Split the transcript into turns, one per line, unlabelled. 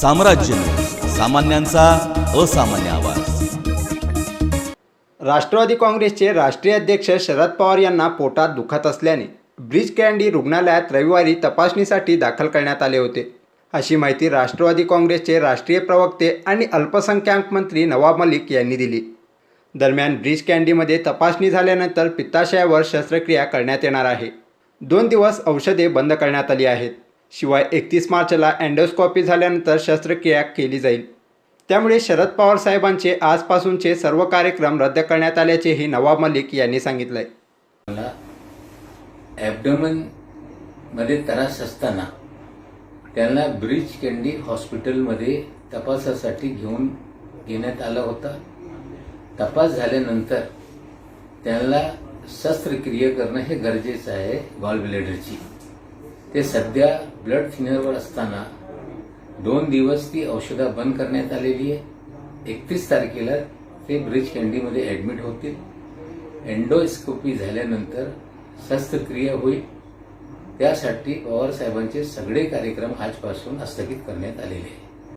साम्राज्य सामान्यांचा असामान्य आवाज.
राष्ट्रवादी काँग्रेसचे राष्ट्रीय अध्यक्ष शरद पवार यांना पोटात दुखत असल्याने ब्रिज कँडी रुग्णालयात रविवारी तपासणीसाठी दाखल करण्यात आले होते. अशी माहिती राष्ट्रवादी काँग्रेसचे राष्ट्रीय प्रवक्ते आणि अल्पसंख्याक मंत्री नवाब मलिक यांनी दिली. दरम्यान ब्रिज कँडीमध्ये तपासणी झाल्यानंतर पित्ताशयावर शस्त्रक्रिया करण्यात येणार आहे. दोन दिवस औषधे बंद करण्यात आली आहेत. शिवाय एकतीस मार्चला अँडोस्कॉपी झाल्यानंतर शस्त्रक्रिया केली जाईल. त्यामुळे शरद पवार साहेबांचे आजपासूनचे सर्व कार्यक्रम रद्द करण्यात आल्याचेही नवाब मलिक यांनी सांगितलंय.
मला ॲबडोमनमध्ये त्रास असताना त्यांना ब्रिज कँडी हॉस्पिटलमध्ये तपासासाठी घेऊन घेण्यात आला होता. तपास झाल्यानंतर त्यांना शस्त्रक्रिया करणं हे गरजेचं आहे गॉल ब्लेडरची ते सध्या ब्लड थिनरवर असताना दोन दिवस ती औषधं बंद करण्यात आलेली आहे. एकतीस तारखेला ते ब्रिज कँडीमध्ये ॲडमिट होतील. एन्डोस्कोपी झाल्यानंतर शस्त्रक्रिया होईल. त्यासाठी पवारसाहेबांचे सगळे कार्यक्रम आजपासून स्थगित करण्यात आलेले आहे